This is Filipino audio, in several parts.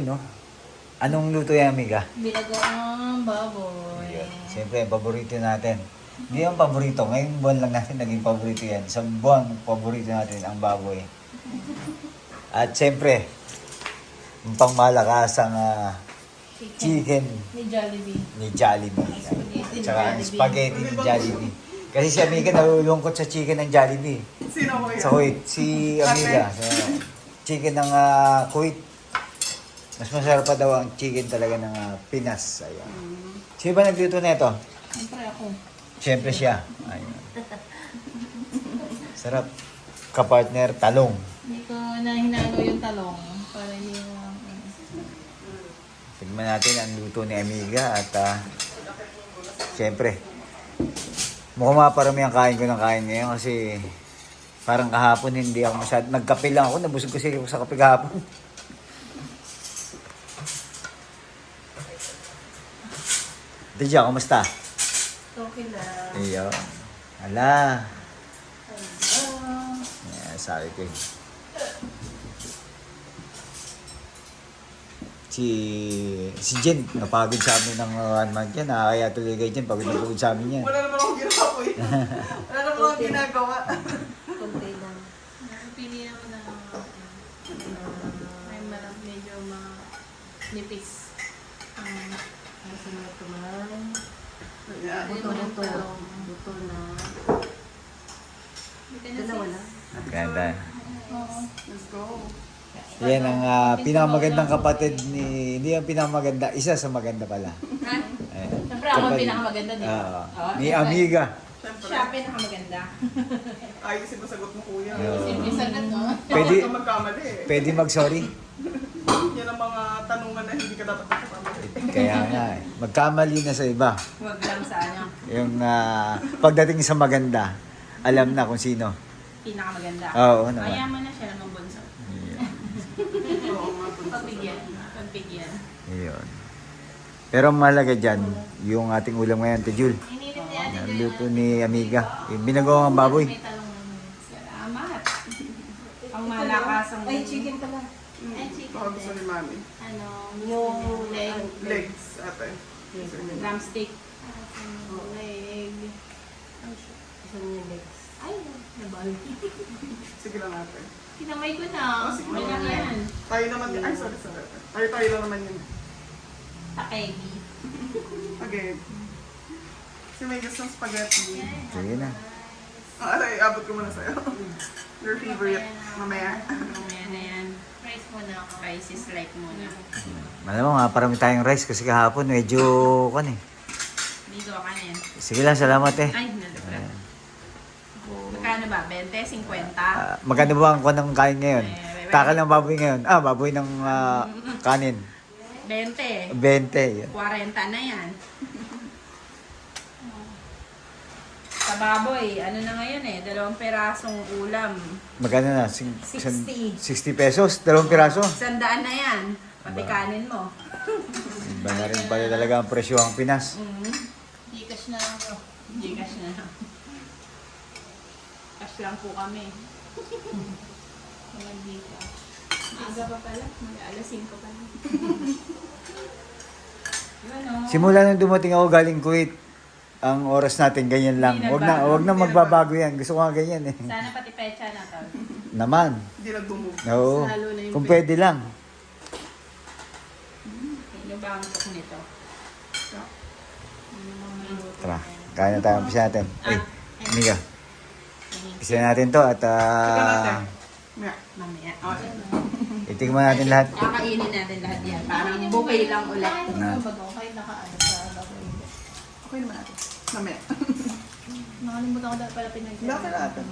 yun, no? Anong luto yan, amiga? Binagoong baboy. Yun. Siyempre, paborito natin. Hindi yung paborito. Ngayong buwan lang natin naging paborito yan. Sa buwan, paborito natin ang baboy. At siyempre, yung pangmalakas ang ah, chicken Ni Jollibee. ni Jollibee. Spaghetti Tsaka ang Jollibee. spaghetti ni Jollibee. Kasi si Amiga nalulungkot sa chicken ng Jollibee. Sino ko yan? Sa Kuwait. Si Amiga. Sa chicken ng ah, Kuwait. Mas masarap pa daw ang chicken talaga ng ah, Pinas. Ayan. Sino ba nagluto na ito? Siyempre ako. Siyempre siya. Ayun. Sarap. Kapartner, talong. Hindi ko na hinalo yung talong. Para hindi mo... Tignan natin ang luto ni Amiga at ah, siyempre mukhang maparami ang kain ko ng kain ngayon kasi parang kahapon hindi ako masyad nagkape lang ako nabusog kasi ako sa kape kahapon Dadya, kumusta? Okay lang. Iyo. Ala. Ah, Yeah, sabi ko eh. Si si Jen, napagod sa amin ng uh, one month yan. Nakakaya tuloy kay Jen, pagod na pagod sa amin yan. Wala naman akong ginawa po eh. Wala naman akong ginagawa. Kunti lang. Pili naman na may marap medyo manipis. Ang Kasi may tumalan. Yeah. Buto, buto. Buto na. Dalawa lang. Ganda. Oo. Let's go. Yan ang uh, pinakamagandang kapatid ni... Hindi ang pinakamaganda, isa sa maganda pala. Ayan. Siyempre ako ang pinakamaganda, di ba? Oo. Oo, ni siyempre. Amiga. Siyempre. Siya ang pinakamaganda. Ayos yung masagot mo kuya. Oo. Simple sagot, no? Pwede, eh. pwede mag-sorry. Yan ang mga tanungan na hindi ka dapat. Kaya nga eh. Magkamali na sa iba. Huwag lang sa ano, Yung ah, pagdating sa maganda, alam na kung sino. pinakamaganda. Oo naman. Mayaman na siya ng bunso. Oo, mga bunso. Pagbigyan. Pagbigyan. Ayun. Pero mahalaga dyan, yung ating ulam ngayon, Tejul. Inilit ni Ate Ang Joy luto ni Amiga. Yung binagawang baboy. May talong. Salamat. Ang malakas ang... Ay, chicken pala. Ay, chicken. Baka gusto ni mami. Ano? Yung leg. Legs, ate. Drumstick. Leg. Gusto niya legs. Ay, nabal. Sige lang ate. Kinamay ko na. Oh, sige lang. yan. Tayo naman din. Ay, sorry, sorry. Tayo, tayo lang naman yun. Takegi. Again. Si may gusto ng spaghetti. Sige na. Ah, aray, abot ko muna sa'yo. Your favorite. Mamaya. Mamaya na yan. Rice muna ako. Rice is like muna. Malamang nga, parami tayong rice kasi kahapon medyo, kan eh. Dito ka na yan. Sige lang, salamat eh. Ay, nalabra. Magkano ba? 20? 50? Ah, maganda ba ang ng kain ngayon? Takal ng baboy ngayon. Ah, baboy ng ah, kanin. 20. 20. Yun. 40 na yan. Sa baboy, ano na ngayon eh, dalawang perasong ulam. Magkano na? Sing, 60. 60 pesos? Dalawang piraso? Sandaan na yan. Pati Ba? kanin mo. Iba na rin pala talaga ang presyo ang Pinas. Mm. Gcash na lang bro. Gcash na lang. Cash lang po kami. Walang Gcash. Maaga pa pala. Mag alas 5 pa lang. Yun o. Simula nung dumating ako galing Kuwait, ang oras natin ganyan lang. Hindi Wag na, nagbago. wag na magbabago yan. Gusto ko nga ganyan eh. Sana pati pecha na to. Naman. Hindi nagdumog. Oo. Lalo na yung Kung pe- pwede lang. Ano ba ang tok nito? Tara, kaya na tayo. Umpisa natin. Ay, Ah, Mika. Umpisa natin to at Sige natin. uh, Mamaya. Mamaya. Okay. itigman natin lahat. Kakainin natin lahat yan. Parang buffet lang ulit. Na. Kahit nakaano sa. Okay naman ate. Mamaya. Nakalimutan ko dahil pala pinag- Bakit ate?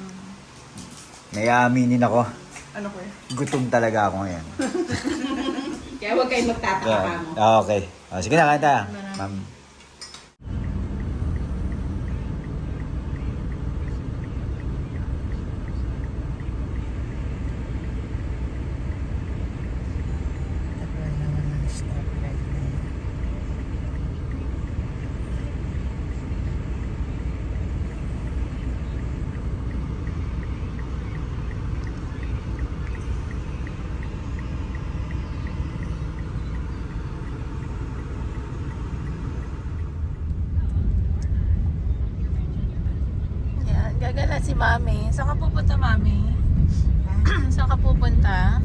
Nayaaminin ako. Ano ko eh? Gutom talaga ako ngayon. Kaya huwag kayong magtataka ka mo. Ah, okay. Oh, sige na, kain tayo. Ma'am. Si Mami. Saan ka pupunta, Mami? Saan ka pupunta?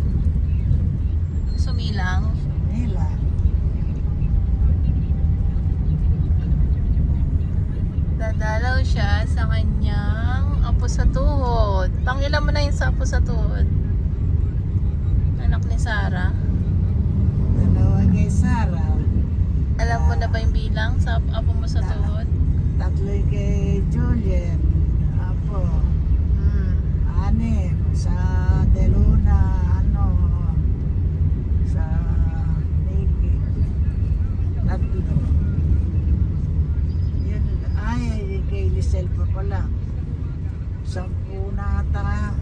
Sumilang? Nila. Dadalaw siya sa kanyang apo sa tuhod. Pangilan mo na yun sa apo sa tuhod. Anak ni Sarah. Dalawa kay Sarah. Alam mo na ba yung bilang sa apo mo sa tuhod? Tatlo kay Julian. Apo. Hmm. Anim. Sa Deluna. Ano. Sa Navy. Tatlo. Yun. Ay, kay Lisel pa pala. Sampu na ata.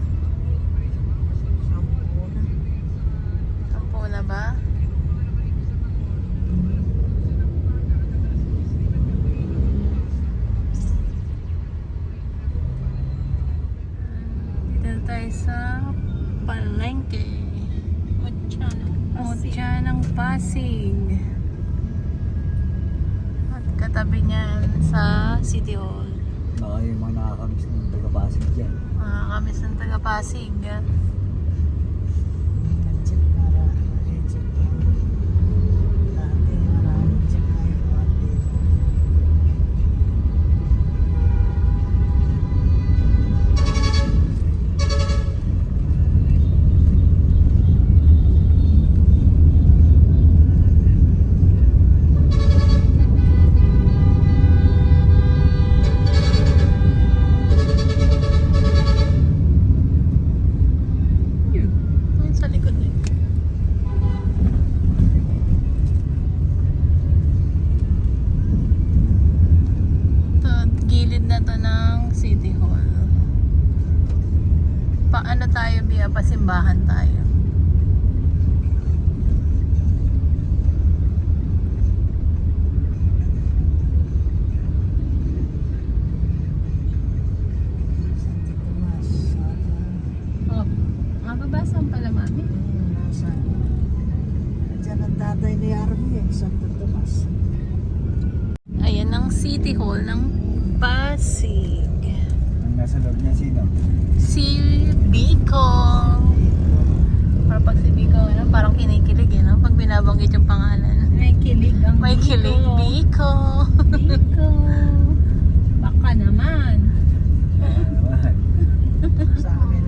May kilig, Biko. Biko. Baka naman.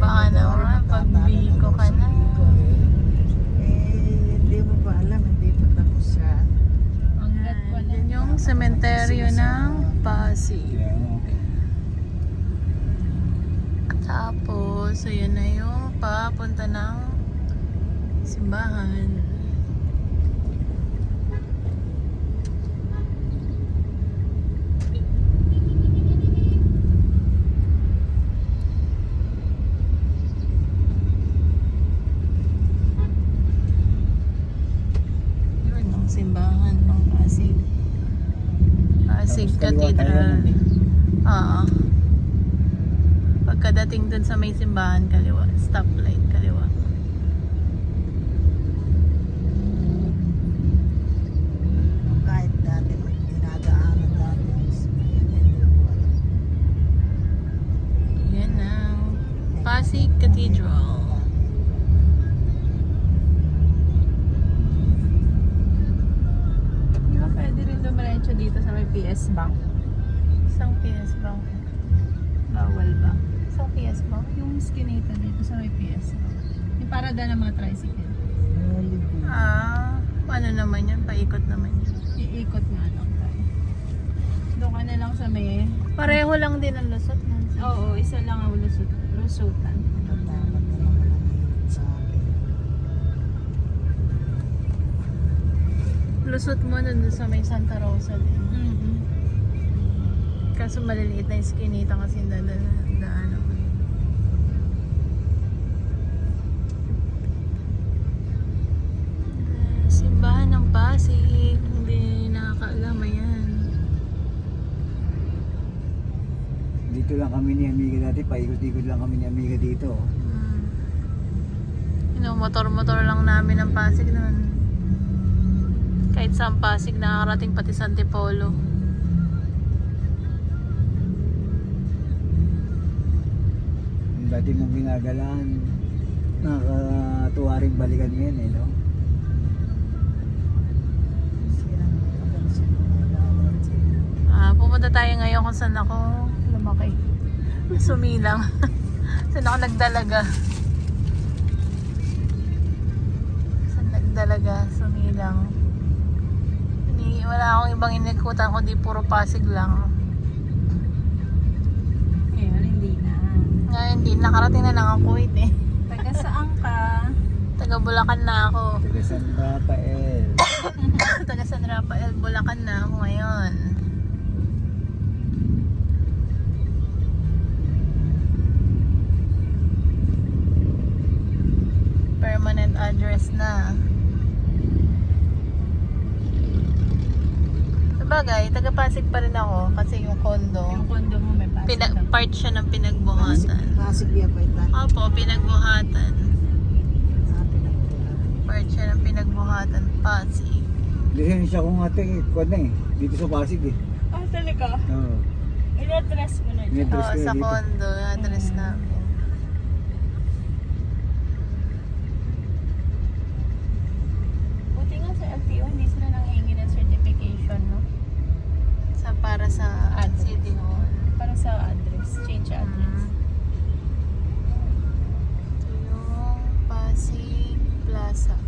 Baka eh, naman, pag Biko ka na. Eh. Hindi mo pa alam, hindi pa tapos siya. Ang gat pala. Yan yung sementeryo ng Pasig. Tapos, ayan na yung papunta ng simbahan. Yun ang simbahan ng Pasig. Pasig Tapos kaliwa tayo Cathedral. nun eh. Oo. Pagkadating dun sa may simbahan, kaliwa. Stoplight, kaliwa. Parada ng mga tricycle. Ah, ano naman yan? Paikot naman yan. Iikot nga lang tayo. Doon ka na lang sa may... Pareho lang din ang lusot. Nancy. Oo, isa lang ang lusot, lusutan. Natatakot na naman ang sa akin. Lusot mo nun sa may Santa Rosa din. Mm-hmm. Kaso maliliit na yung skinita kasi na, Pasig. Hindi nakakaalam yan. Dito lang kami ni Amiga dati, paikot-ikot lang kami ni Amiga dito. Hmm. You know, motor-motor lang namin ng Pasig noon. Kahit sa Pasig, nakakarating pati sa Antipolo. dati mong ginagalaan. Nakakatuwa rin balikan ngayon eh, no? Pupunta tayo ngayon kung saan ako lumaki. Sumilang. saan ako nagdalaga. Saan nagdalaga, sumilang. Hindi, wala akong ibang inikutan kundi puro Pasig lang. Ngayon, hindi na. Ngayon, hindi. Nakarating na lang ako eh. Taga saan ka? Taga Bulacan na ako. Taga San Rafael. Taga San Rafael, Bulacan na ako ngayon. Permanent address na. Sabagay, taga Pasig pa rin ako kasi yung condo, Yung condo mo may pasok pina- part siya ng pinagbuhatan. Pasig niya pa ita. Opo, pinagbuhatan. Part siya ng pinagbuhatan, Pasig. Lisensya ko nga ate, eh. Kuwan na eh. Dito sa Pasig eh. Ah, talaga? Oo. In-address mo na dyan. In-address Oo, ko na sa dito. condo, address namin. Buti nga sa LTO, hindi sila nanghihingi ng certification, no? Sa para sa Ad. City Hall. Para sa address, change address. Ito yung Pasig Plaza.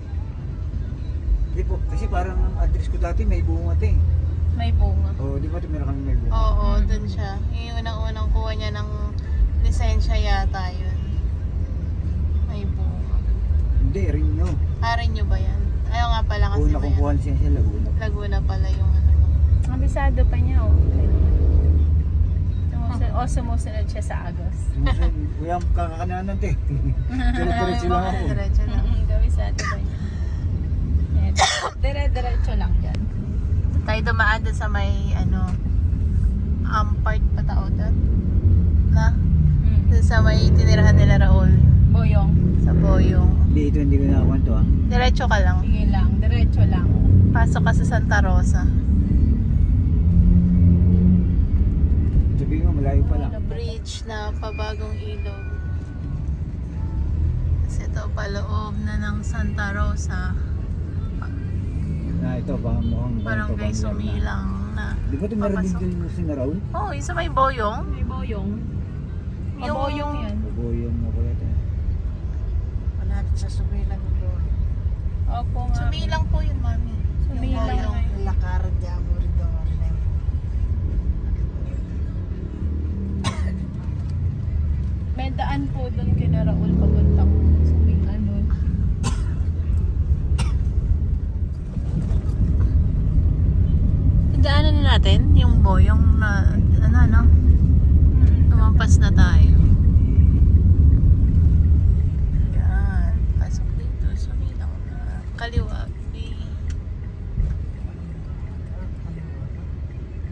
Hindi po, kasi parang address ko dati may bunga ate. May bunga. Oo, di ba ito meron kami may bunga? Oo, dun siya. Yung unang-unang kuha niya ng lisensya yata yun. May bunga. Hindi, rin nyo. Harin nyo ba yan? Ayaw nga pala kasi Una may kong kuha lisensya, Laguna. Laguna pala yung ano. Kabisado pa niya, oh. Sumusunod, oh, sumusunod siya sa Agos. Kuya, kakakananan te. Diretso lang ako. Diretso lang. Kabisado pa niya. Dire-diretso lang dyan. Tayo dumaan doon sa may ano Ampart pa tao doon. Na? Mm. Doon sa may tinirahan nila Raul. Boyong. Sa Boyong. Hindi, ito hindi ko nakakwento ah. Diretso ka lang. Sige lang, diretso lang. Pasok ka sa Santa Rosa. Sabihin mo, malayo pa lang. Bridge na pabagong ilog. Kasi ito paloob na ng Santa Rosa. Na ito, baka mukhang Barangay bangka-bangka na. Sumilang na. Di ba ito meron din dyan yung sinaraul? Oh, yung sa may Boyong. May boyong. Maboyong yan. Baboyong mo pala ito. Malapit sa sumilang. Opo nga. Sumilang po yun, mami. Sumilang. Yung Boyong. Lakaran niya mo daan po doon kina Raul papuntang suming ano. Daanan na natin yung Boyong na ano, ano? Tumampas na tayo. Yan. Pasok dito. Sumilang na. Kaliwa.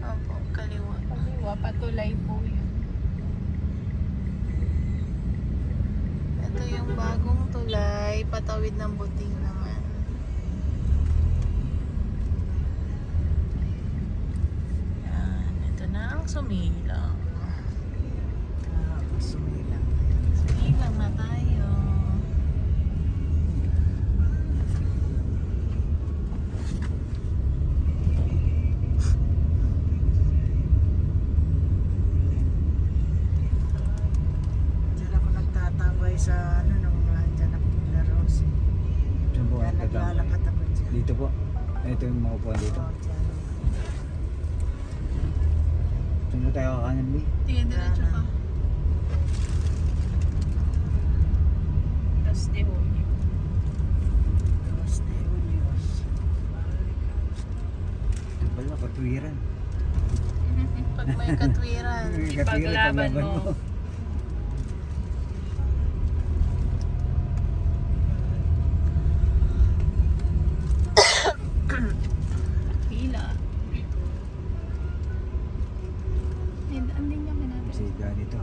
Opo, kaliwa. Kaliwa, patulay po yun. Ito yung bagong tulay. Patawid ng buting naman. Yan. Ito na ang sumilang. Ah, sumilang. Sumilang na tayo. Diyan ako nagtatambay sa ano nung nandyan ako nila Rosie. Saan po Kaya ang tatama? naglalakad ako dyan. Dito po. Ito yung mga upuan dito. Oo, dyan. Saan na tayo kakanan, Bi? Sige, diretso ka. Tapos de ho. Los de Julios. Ito pala, katwiran. Pag may katwiran. Ipaglaban mo. Pila. Eh, daan din niya. Kasi ganito.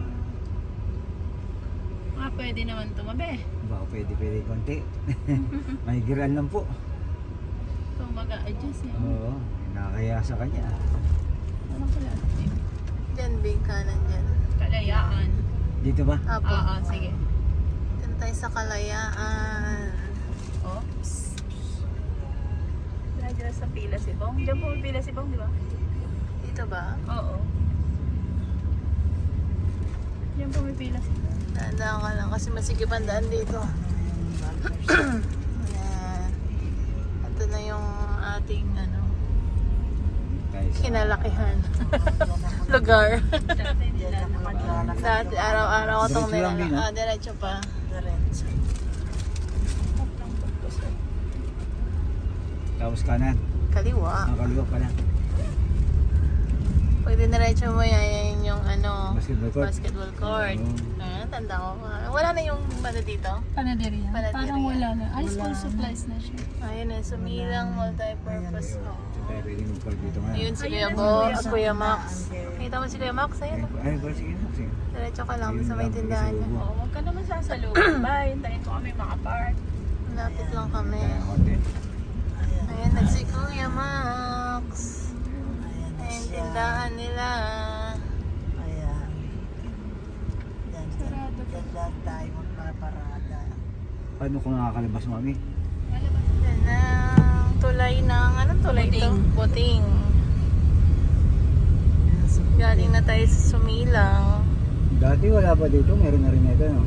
Ah, pwede naman tumabi. Baka pwede, pwede konti. May giran lang po. So, mag-a-adjust yan. Oo, nakakaya sa kanya. Ano pala? Diyan, big kanan dyan. Kalayaan. Dito ba? Apo. Oo, sige. Dito tayo sa Kalayaan. Oops. Diyan sa pila si Bong. Diyan po pila si Bong, di ba? Dito ba? Oo. Diyan po may pila si Bong. Dahan ka lang kasi masigip ang daan dito. Ayan. Ito na yung ating ano. Kinalakihan. Lugar. Dati araw-araw ko itong Diretso lang din, nila. ah. Ah, diretso pa. Diretso. Tapos kanan. Kaliwa. Nakakaliwa pala. Pwede diretso mo yan yung ano, Basketball court. basketball court. Oo. Ah, tanda ko. Wala na yung banda dito? Panaderia. Parang wala na. Ay, school na. supplies na siya. Ayun eh, sumilang multi-purpose mo. Tayo pwede mag-park dito nga. Ayun si Ayun Kuya na, Bo, Kuya at Kuya Max. Kita mo si Kuya Max? Ayun. Ay, ba, sige na. Sige. Diretso ka lang Ayun sa may lang, tindahan niya. isa Oo, huwag ka naman sasalubong. Bye, hintayin ko kami makapark. Lapit lang kami. Kaya konti. Ayan. Ayan, nagsi Kuya Max. Na Ayun, tindahan nila. Ayan. Yan, lang tayo magpaparada. Paano kung nakakalabas mami? Yan ang tulay ng, anong tulay ito? Puting. Ayan, so, Galing na tayo sa Sumilang. Dati wala pa dito. Meron na rin ito. No?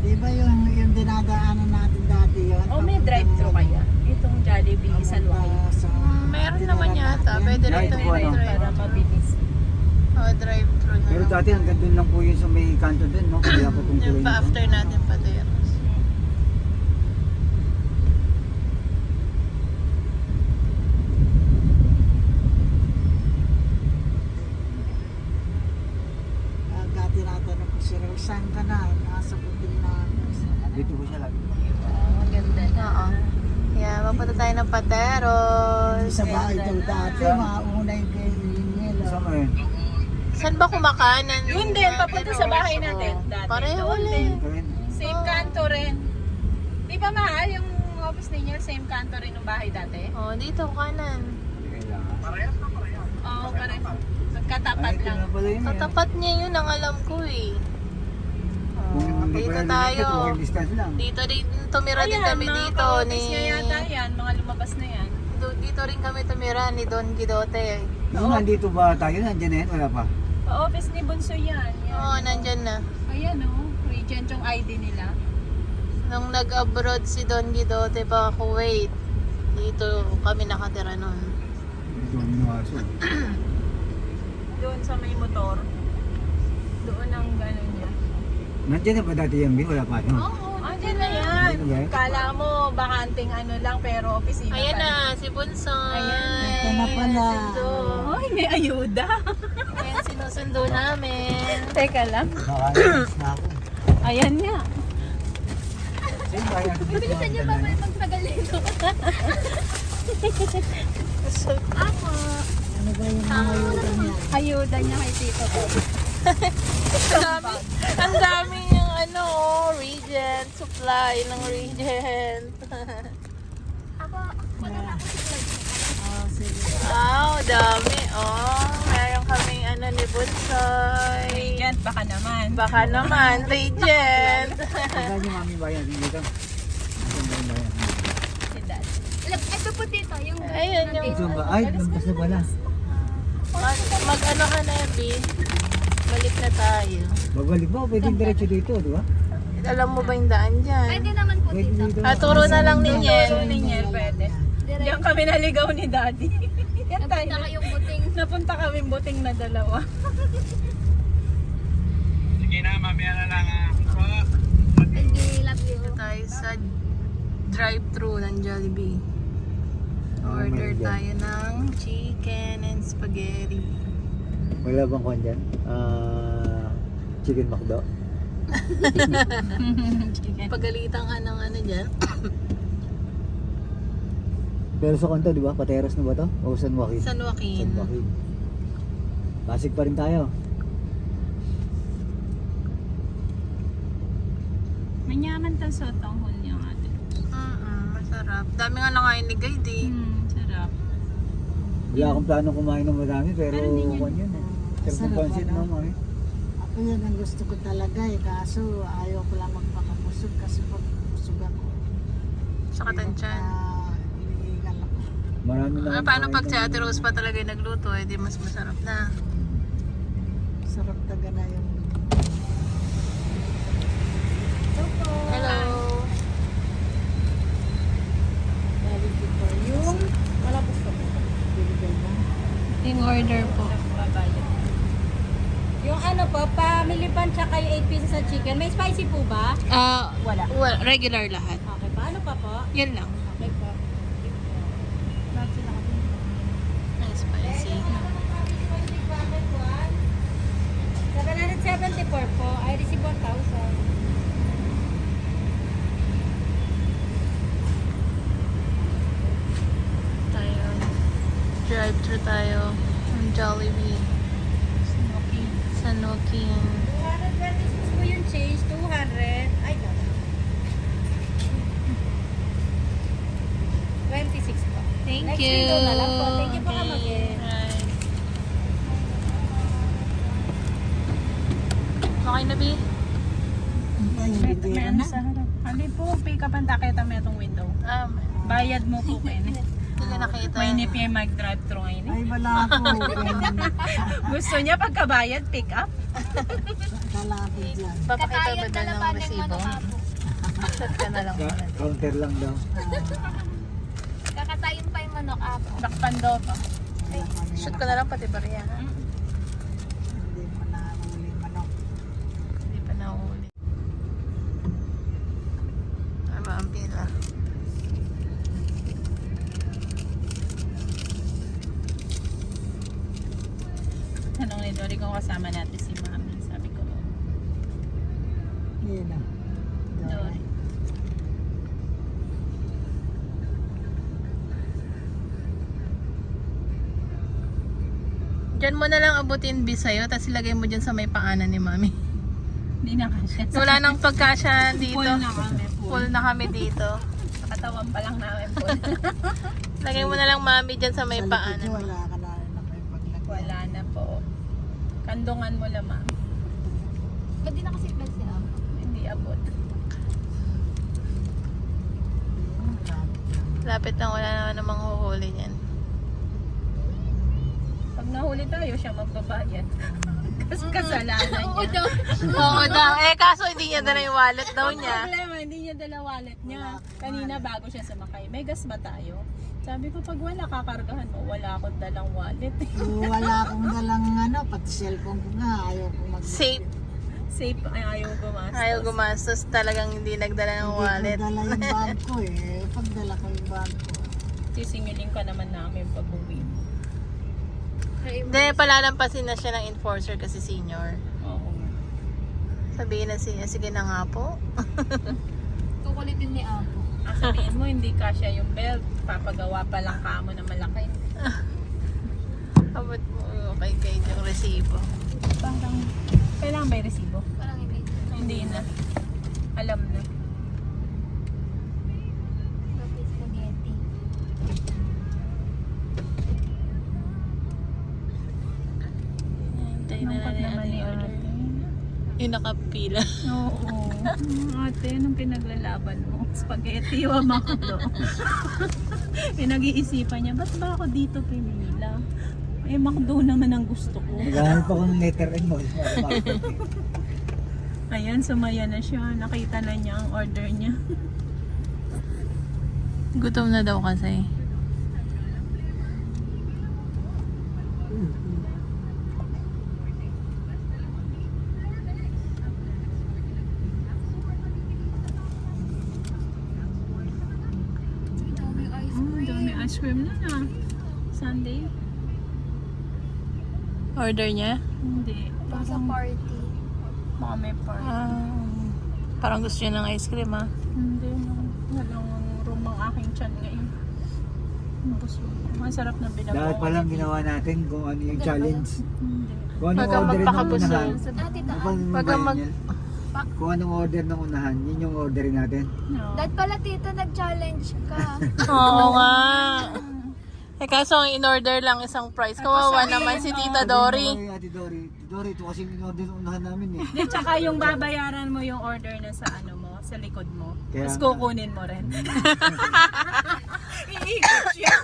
Di ba yung, yung dinadaanan natin dati yun? Oh, may drive-thru kaya. Itong Jollibee, San Joaquin. Sa, Meron naman yata. Pwede rin ito po, ano? drive. Para mabilis. Oh, drive-thru na. Pero lang. dati hanggang doon lang po yun sa may kanto din, no? Kaya pa itong Yung kulay pa nito. after natin pa teros. uh, dati natanong ko si Rose, saan ka na? Nasa building na ako. Dito po siya lagi. Maganda na. Oo. Yeah, mapunta tayo ng Pateros. Sa bahay daw dati, mauna yung kay Ringel. Saan yun? Saan ba kumakanan? Yun din, papunta sa bahay natin. Dati. Pareho Doon ulit. din. Ito rin. Same kanto rin. Di ba mahal yung office ninyo? Same kanto rin ng bahay dati? Oh, dito kanan. Hindi kailangan. Oo, pareho. Magkatapat lang. na yun. eh. Katapat niya yun ang alam ko eh. Kung dito tayo. dito, walking distance lang. Dito din, tumira din kami mga dito ni... ka-office niya yata yan. Mga lumabas na yan. Do- Dito rin kami tumira ni Don Guidote. Nung nandito ba tayo? Nandiyan na yan? Wala pa. Office ni Bunso yan. yan. Oo, nandyan na. Ayan o. Oh, Regent yung ID nila. Nung nag-abroad si Don Guidote pa Kuwait, dito kami nakatira nun. Ito ang minuaso. Doon sa may motor. Doon ang gano'n niya. Nandiyan na ba dati yung bin? Wala pa, no? Oo, andyan na yan. Andyan na yan? Kala mo, bakanting ano lang, pero opisina Ayan na, si Bunsoy. Ayan. Ito na pala. Sinusundo. Ay, may ayuda. Ayan, sinusundo namin. Teka lang. Nakainis na ako. Ayan nga. Bilisan niyo ba may magtagal nito? Ako. Ano ba yung mga ayuda niya? Ayuda niya kay Tito Bob. Ang dami, ang dami yung ano, Regent, supply ng Regent. Oh, sige. wow, dami, oh. Meron kaming ano ni Bunsoy. Regent, baka naman. Baka naman, Regent. Saan yung mami bayan? Dito. Saan ba yung bayan? Si Dad. Ito po dito, yung Ayun yung, Ito ba? Ay, lampas na pala. mag, mag ano ka na, B. Balik na tayo. Babalik ba? Pwedeng diretso dito, di ba? Alam mo ba yung daan dyan? Pwede naman po Pwede dito. dito. Ah, turo na lang Turo ninyo. ninyo, pwede. Diyan kami naligaw ni Daddy. Yan tayo. Napunta kayong buting. Napunta kami buting na dalawa. I love you. Dito tayo sa drive-thru ng Jollibee. Order tayo ng chicken and spaghetti. Wala bang kwan dyan? Ah, chicken McDo? Pagalitan ka ng ano dyan. Pero sa kanto, di ba? Pateros na ba to? O San Joaquin? San Joaquin. San Joaquin. Pasig pa rin tayo. Manyaman ta sa tanghol niya ate. Mm-mm, masarap. Dami nga nakain ni Guide eh. Hmm, sarap. Wala akong plano kumain ng madami, pero Pero hindi yun. yun eh. Sarap ng Sarap, pansit ano? no, mami. Yan ang gusto ko talaga eh. Kaso ayaw ko lang magpakabusog kasi pag busog ako. Sa katansyan. Ah, ako. Marami na. Ah, paano pag si Ate Rose pa talaga yung nagluto, eh di mas masarap na. Sarap taga na yung Hello! Dali ko yung wala po sa binigay mo. Yung order po. Yung ano po, family pan tsaka yung 8 pieces sa chicken. May spicy po ba? Ah, wala. Regular lahat. Okay pa. Ano pa po? Yan lang. Okay po. Spicy. 774 po. I receive 1,000. Tayo. Drive-thru tayo. Ang Jollibee. Sanoki. Sanoki. 226 po yung change. 200. Ay, no. 26 po. Thank Next you. window na lang po. Thank you po, Kamagin. Right. Okay na, B? Na. sa harap. Hali po, pick up ang taketa mo itong window. Um, Bayad mo po, Ken. Hindi ko nakita. May nip yung mag-drive-thru ngayon. eh. Ay, wala po. Gusto niya pagkabayad, pick up? Kalaki dyan. Papakita ba Katayan doon dala ng resibo? Chat ka na lang muna. Counter lang daw. Kakatayin pa yung manok apo. Bakpan daw pa. Shoot ko na lang pati bariya. ha? Hindi mo na huli manok. Hindi pa nahuli. Tama ang pila. Tanong ni Dory kung kasama natin si Mami. Sabi ko, Yan na. Dory. Diyan mo na lang abutin B sa'yo, tapos ilagay mo dyan sa may paanan ni Mami. Hindi na kasi. Wala nang pagkasya dito. Full na kami. Full. Full na kami dito. Katawan pa lang namin full. Lagay mo na lang Mami dyan sa may paanan. wala ka na rin na kayo paglagay. Wala na po. Kandungan mo lang, Ma'am. Ba't di nakasitbelt si? Hindi abot. Lapit lang, wala naman namang huhuli niyan. Pag nahuli tayo, siya magbabayad. Kasi kasalanan Oo niya. daw. Oo daw. Eh, kaso hindi niya dala yung wallet daw Ang niya. problema, hindi niya dala wallet niya. Kanina bago siya sumakay, may gas ba tayo? Sabi ko, pag wala, kakargahan mo. Wala akong dalang wallet. So, wala akong dalang ano, pati cellphone ko nga, ayaw ko mag Safe. Safe, ay, ayaw gumastos. Ayaw gumastos. Talagang hindi nagdala ng wallet. Hindi ko dala yung bag ko eh. Pagdala ko yung bag ko. Sisingilin ka naman namin pag uwi mo. Hindi, palalampasin na siya ng enforcer kasi senior. Oo. Sabihin na siya, sige na nga po. Kukulitin ni Apo. Ang sabihin mo, hindi kasya yung belt. Papagawa pa lang kamo na malaki. Abot mo okay kayo yung resibo. Parang, kailangan ba yung resibo? Parang ibig. Hindi na. Alam na. Hintayin na Nampat natin naman ano ni yung order. ate. Yung nakapila. Oo. Ate, anong pinaglalaban mo? Spaghetti o makdo? Pinag-iisipan niya, ba't ba ako dito pinila? Eh, makdo naman ang gusto ko. Naghahanap ako ng letter N mo. Ayan, sumaya na siya. Nakita na niya ang order niya. Gutom na daw kasi. Dami ice Mm, cream na na. Sunday? Order niya? Hindi. Sa party. Baka may party. Ah, parang gusto niya ng ice cream ah. Hindi. Walang room ang aking chan ngayon. Ubus mo. Masarap na binabawa. Dapat palang ginawa natin kung ano yung challenge. Hindi. Kung Huwag kang order ng magpakabusog. unahan. Ah, tita. Kung kang mag- Kung anong order ng unahan, yun yung orderin natin. No. Dad pala tita, nag-challenge ka. Oo nga. Eh kaso ang in-order lang isang price. Kawawa naman si Tita Dory. Ate Dory, Ate Sorry, ito kasi in-order unahan namin eh. Di, tsaka yung babayaran mo yung order na sa ano mo, sa likod mo. Kaya Tapos nga. kukunin mo rin. Iikot siya.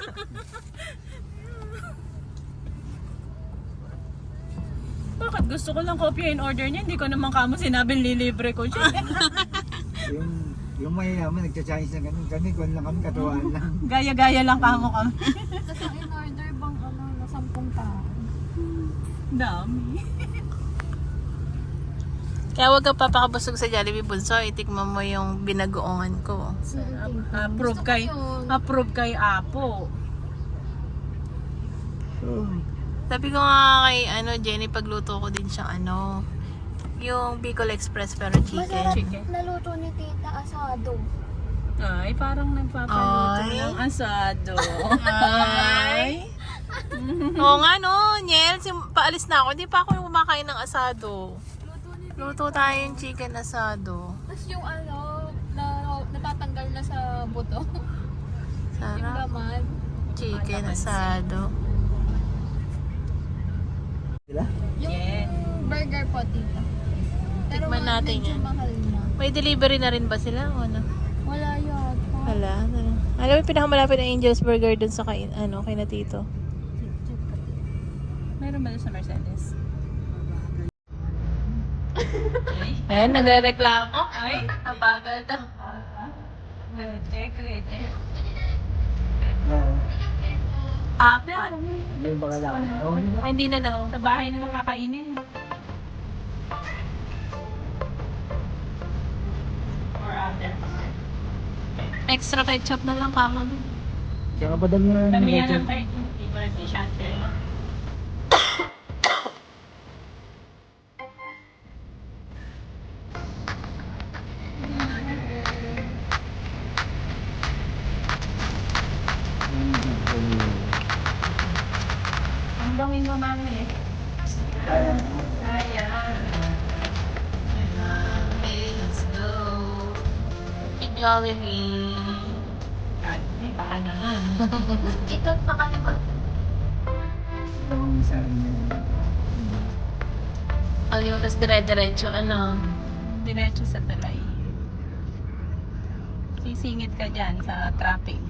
Bakit gusto ko lang kopya in order niya? Hindi ko naman kamo sinabing lilibre ko siya. yung yung mayayaman, nagcha-Chinese na ganun. Kami, kung lang kami, katuwaan lang. Gaya-gaya lang kamo kami. Tapos ang in-order bang ano, na sampung tao. Dami. Kaya wag ka papakabusog sa Jollibee Bunso, itikman mo yung binagoongan ko. Approve kay, approve kay Apo. Sabi ko nga kay ano, Jenny, pagluto ko din siyang ano, yung Bicol Express pero chicken. Masarap chicken. naluto ni Tita Asado. Ay, parang nagpapaluto Ay. ng asado. Ay. Oo nga no, Niel, sim- paalis na ako. Hindi pa ako yung kumakain ng asado. Luto ni Luto tayo yung chicken asado. Tapos yung ano, na, natatanggal na sa buto. yung Sarap. laman. Chicken asado. Sila? Yung Yes. burger po, Tita. Pero Tikman ma- natin medyo yan. mahal na. May delivery na rin ba sila o ano? Wala yata. Wala. Wala. Alam mo, pinakamalapit na Angel's Burger dun sa kay, ano, kay na Tito. Meron ba dun sa Mercedes? Ayan, nagre-reklamo. Ay, abagal daw. Check, check. Ah, pero Yung baka lang. Ay, hindi na daw. Sa bahay na lang kakainin. Or other. Extra ketchup na lang kama. Kaya pa dami na Dami yan ang kahit hindi ko rin Jollibee. Ay, baka naman. Ito, pakalimutan. Aliw, tapos dire-diretso, ano? Diretso sa talay. Sisingit ka dyan sa traffic.